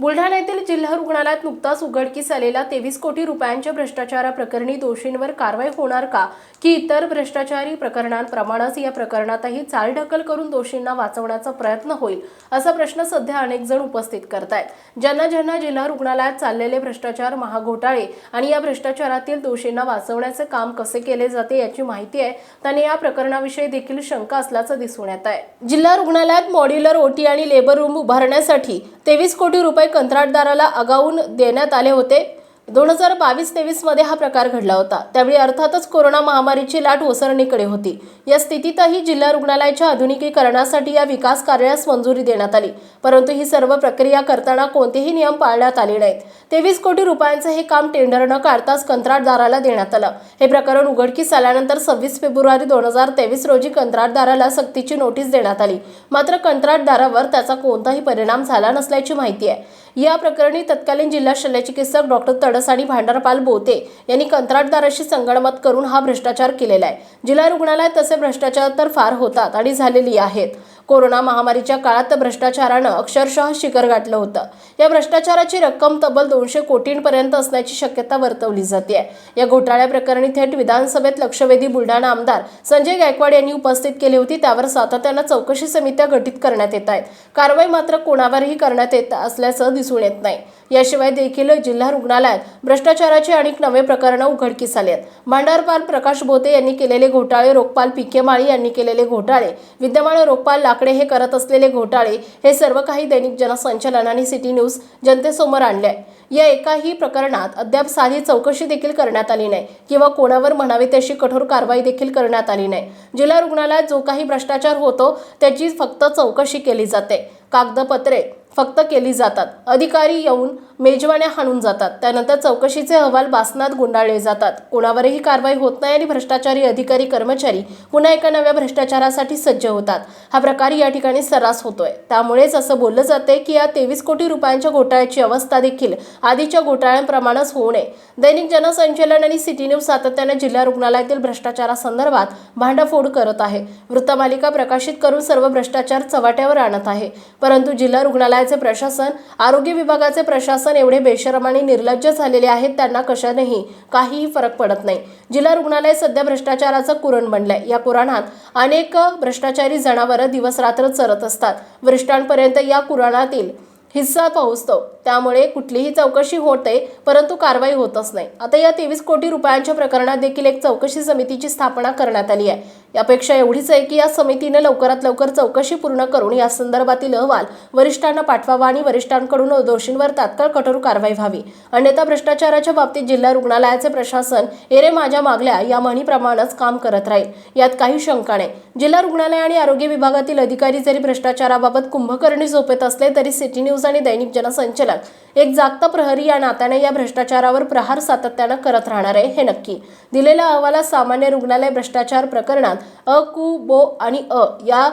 बुलढाणा येथील जिल्हा रुग्णालयात नुकताच उघडकीस आलेला तेवीस कोटी रुपयांच्या भ्रष्टाचाराप्रकरणी दोषींवर कारवाई होणार का? की इतर भ्रष्टाचारी प्रकरणांप्रमाणेच या प्रकरणातही चालढकल करून दोषींना वाचवण्याचा प्रयत्न होईल असा प्रश्न सध्या अनेक जण उपस्थित करतायत. ज्यांना ज्यांना जिल्हा रुग्णालयात चाललेले भ्रष्टाचार महाघोटाळे आणि या भ्रष्टाचारातील दोषींना वाचवण्याचे काम कसे केले जाते याची माहिती आहे. त्यांनी या प्रकरणाविषयी देखील शंका असल्याचं दिसून येत आहे. जिल्हा रुग्णालयात मॉड्युलर ओटी आणि लेबर रूम उभारण्यासाठी तेवीस कोटी रुपये कंत्राटदाराला अगाऊन देण्यात आले होते. दोन हजार बावीस तेवीसमध्ये हा प्रकार घडला होता. त्यावेळी अर्थातच कोरोना महामारीची लाट ओसरणीकडे होती. या स्थितीतही जिल्हा रुग्णालयाच्या आधुनिकीकरणासाठी या विकास कार्यास मंजुरी देण्यात आली. परंतु ही सर्व प्रक्रिया करताना कोणतेही नियम पाळण्यात आले नाहीत. तेवीस कोटी रुपयांचं हे काम टेंडर न काढताच कंत्राटदाराला देण्यात आलं. हे प्रकरण उघडकीस आल्यानंतर सव्वीस फेब्रुवारी दोन हजार तेवीस रोजी कंत्राटदाराला सक्तीची नोटीस देण्यात आली. मात्र कंत्राटदारावर त्याचा कोणताही परिणाम झाला नसल्याची माहिती आहे. या प्रकरणी तत्कालीन जिल्हा शल्यचिकित्सक डॉक्टर तडस आणि भांडारपाल बोते यांनी कंत्राटदाराशी संगणमत करून हा भ्रष्टाचार केलेला आहे. जिल्हा रुग्णालयात तसे भ्रष्टाचार तर फार होतात आणि झालेली आहेत. कोरोना महामारीच्या काळात भ्रष्टाचारानं अक्षरशः शिखर गाठलं होतं. या भ्रष्टाचाराची रक्कम तब्बल दोनशे कोटींपर्यंत असण्याची शक्यता वर्तवली जाते या घोटाळ्या प्रकरणी थेट विधानसभेत लक्षवेधी बुलढाणा आमदार संजय गायकवाड यांनी उपस्थित केली होती. त्यावर सातत्यानं चौकशी समित्या गठीत करण्यात येत आहेत. कारवाई मात्र कोणावरही करण्यात येत असल्याचं दिसून येत नाही. याशिवाय देखील जिल्हा रुग्णालयात भ्रष्टाचाराचे अनेक नवे प्रकरणं उघडकीस आले आहेत. भांडारपाल प्रकाश बोते यांनी केलेले घोटाळे रोखपाल पिकेमाळी यांनी केलेले घोटाळे विद्यमान रोकपाल लाकडे हे करत असलेले घोटाळे हे सर्व काही दैनिक जनसंचलन आणि सिटी न्यूज जनतेसमोर आणले आहे या एकाही प्रकरणात अद्याप साधी चौकशी देखील करण्यात आली नाही किंवा कोणावर म्हणावी तशी कठोर कारवाई देखील करण्यात आली नाही. जिल्हा रुग्णालयात जो काही भ्रष्टाचार होतो त्याची फक्त चौकशी केली जाते. कागदपत्रे फक्त केली जातात. अधिकारी येऊन मेजवान्या हाणून जातात. त्यानंतर चौकशीचे अहवाल बासनात गुंडाळले जातात. कोणावरही कारवाई होत नाही आणि भ्रष्टाचारी अधिकारी कर्मचारी पुन्हा एका नव्या भ्रष्टाचारासाठी सज्ज होतात. हा प्रकार या ठिकाणी सर्रास होतोय. त्यामुळेच असं बोललं जाते की या तेवीस कोटी रुपयांच्या घोटाळ्याची अवस्था देखील आधीच्या घोटाळ्यांप्रमाणेच होऊ नये. दैनिक जनसंचलन आणि सिटी न्यूज सातत्याने जिल्हा रुग्णालयातील भ्रष्टाचारासंदर्भात भांडाफोड करत आहे. वृत्तमालिका प्रकाशित करून सर्व भ्रष्टाचार चव्हाट्यावर आणत आहे. परंतु जिल्हा रुग्णालयाचे प्रशासन आरोग्य विभागाचे प्रशासन एवढे बेशरम आणि निर्लज्ज झालेले आहेत त्यांना कशानेही काहीही फरक पडत नाही. जिल्हा रुग्णालय सध्या भ्रष्टाचाराचं कुरण बनलंय. या कुराणात अनेक भ्रष्टाचारी जनावरं दिवस रात्र चरत असतात. वरिष्ठांपर्यंत या कुराणातील हिस्सा पोहोचतो. त्यामुळे कुठलीही चौकशी होते परंतु कारवाई होतच नाही. आता या तेवीस कोटी रुपयांच्या प्रकरणात देखील एक चौकशी समितीची स्थापना करण्यात आली आहे. यापेक्षा एवढीच आहे की या समितीने लवकरात लवकर चौकशी पूर्ण करून या संदर्भातील अहवाल वरिष्ठांना पाठवावा आणि वरिष्ठांकडून दोषींवर तात्काळ कठोर कारवाई व्हावी. अन्यथा भ्रष्टाचाराच्या बाबतीत जिल्हा रुग्णालयाचे प्रशासन एरे माझ्या मागल्या या म्हणीप्रमाणेच काम करत राहील. यात काही शंका नाही. जिल्हा रुग्णालय आणि आरोग्य विभागातील अधिकारी जरी भ्रष्टाचाराबाबत कुंभकर्णी झोपेत असले तरी सिटी न्यूज आणि दैनिक जनसंचालक एक जागता प्रहरी या नात्याने या भ्रष्टाचारावर प्रहार सातत्यानं करत राहणार आहे हे नक्की. दिलेल्या अहवालात सामान्य रुग्णालय भ्रष्टाचार प्रकरणात अ कु बो आणि अ या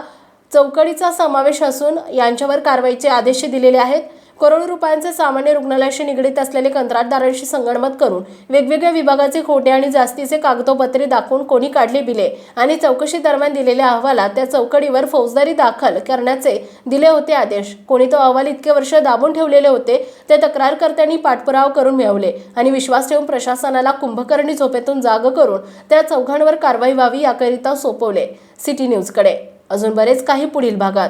चौकडीचा समावेश असून यांच्यावर कारवाईचे आदेश दिलेले आहेत. करोडो रुपयांचे सामान्य रुग्णालयाशी निगडीत असलेले कंत्राटदारांशी संगणमत करून वेगवेगळ्या विभागाचे खोटे आणि जास्तीचे कागदोपत्रे दाखवून कोणी काढले बिले आणि चौकशी दरम्यान दिलेल्या अहवालात त्या चौकडीवर फौजदारी दाखल करण्याचे दिले होते आदेश. कोणी तो अहवाल इतके वर्ष दाबून ठेवलेले होते ते तक्रारकर्त्यांनी पाठपुरावा करून मिळवले आणि विश्वास ठेवून प्रशासनाला कुंभकर्णी झोपेतून जाग करून त्या चौघांवर कारवाई व्हावी याकरिता सोपवले. सिटी न्यूजकडे. अजून बरेच काही पुढील भागात.